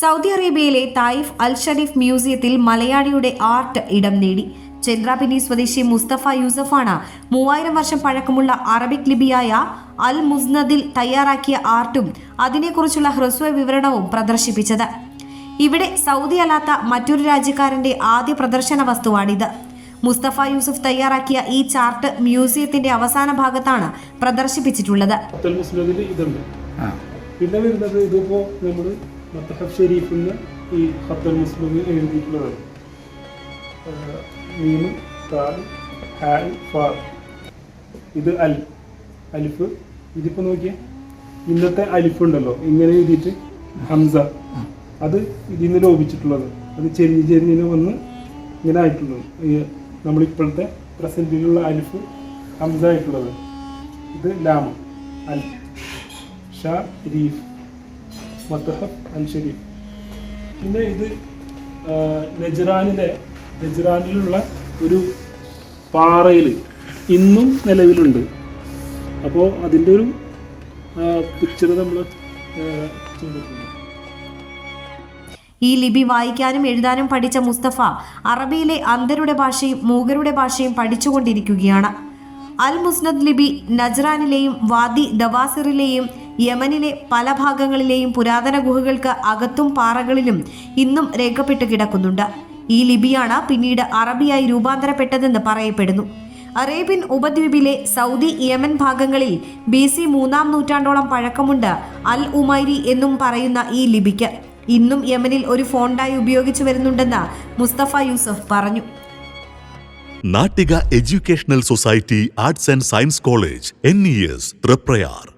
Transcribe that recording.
Saudi അറേബ്യയിലെ Taif അൽ ഷരീഫ് മ്യൂസിയത്തിൽ മലയാളിയുടെ ആർട്ട് ഇടം നേടി. ചന്ദ്രാപിനി സ്വദേശി മുസ്തഫ യൂസഫാണ് മൂവായിരം വർഷം പഴക്കമുള്ള അറബിക് ലിപിയായ അൽ മുസ്നദിൽ തയ്യാറാക്കിയ ആർട്ടും അതിനെക്കുറിച്ചുള്ള ഹ്രസ്വ വിവരണവും പ്രദർശിപ്പിച്ചത്. ഇവിടെ സൗദി അല്ലാത്ത മറ്റൊരു രാജ്യക്കാരന്റെ ആദ്യ പ്രദർശന വസ്തുവാണിത്. മുസ്തഫ യൂസഫ് തയ്യാറാക്കിയ ഈ ചാർട്ട് മ്യൂസിയത്തിന്റെ അവസാന ഭാഗത്താണ് പ്രദർശിപ്പിച്ചിട്ടുള്ളത്. പിന്നെ വരുന്നത് ഇതിപ്പോ നമ്മൾ മത്തഹഫ് ഷെരീഫ് എന്ന് ഈ ഹബ്ദൽ മുസ്ലിമിൽ എഴുതിയിട്ടുള്ളതാണ്. മീമ് താൽ ഹാൽ ഫാർ ഇത് അൽ അലിഫ്. ഇതിപ്പോൾ നോക്കിയേ. ഇന്നത്തെ അലിഫ് ഉണ്ടല്ലോ ഇങ്ങനെ എഴുതിയിട്ട് ഹംസ. അത് ഇതിൽ നിന്ന് ലോപിച്ചിട്ടുള്ളത്. അത് ചെരിഞ്ഞ് ചെരിഞ്ഞിന് വന്ന് ഇങ്ങനെ ആയിട്ടുള്ളത്. നമ്മളിപ്പോഴത്തെ പ്രസന്റിലുള്ള അലിഫ് ഹംസ ആയിട്ടുള്ളത്. ഇത് ലാമ. അൽ ഷാ രീഫ്. മത്തഹഫ് അൻഷരി പിന്നെ ഇത് നജറാനിലെ നജ്റാനിലെ നജ്റാനിലുള്ള ഒരു പാറയിൽ ഇന്നും നിലവിലുണ്ട്. അപ്പോൾ അതിന്റെ ഒരു പിക്ചർ നമ്മൾ ഈ ലിപി വായിക്കാനും എഴുതാനും പഠിച്ച മുസ്തഫ അറബിയിലെ അന്ധരുടെ ഭാഷയും മൂകരുടെ ഭാഷയും പഠിച്ചുകൊണ്ടിരിക്കുകയാണ്. അൽ മുസ്നദ് ലിപി നജ്റാനിലെയും വാദി ദവാസിറിലെയും യമനിലെ പല ഭാഗങ്ങളിലെയും പുരാതന ഗുഹകൾക്ക് അകത്തും പാറകളിലും ഇന്നും രേഖപ്പെട്ട് കിടക്കുന്നുണ്ട്. ഈ ലിപിയാണ് പിന്നീട് അറബിയായി രൂപാന്തരപ്പെട്ടതെന്ന് പറയപ്പെടുന്നു. അറേബ്യൻ ഉപദ്വീപിലെ സൗദി യമൻ ഭാഗങ്ങളിൽ ബി സി മൂന്നാം നൂറ്റാണ്ടോളം പഴക്കമുണ്ട് അൽ ഉമൈരി എന്നും പറയുന്ന ഈ ലിപിക്ക്. ഇന്നും യമനിൽ ഒരു ഫോണ്ടായി ഉപയോഗിച്ചു വരുന്നുണ്ടെന്ന് മുസ്തഫ യൂസഫ് പറഞ്ഞു. Nattika educational society arts and science college N E S Triprayar.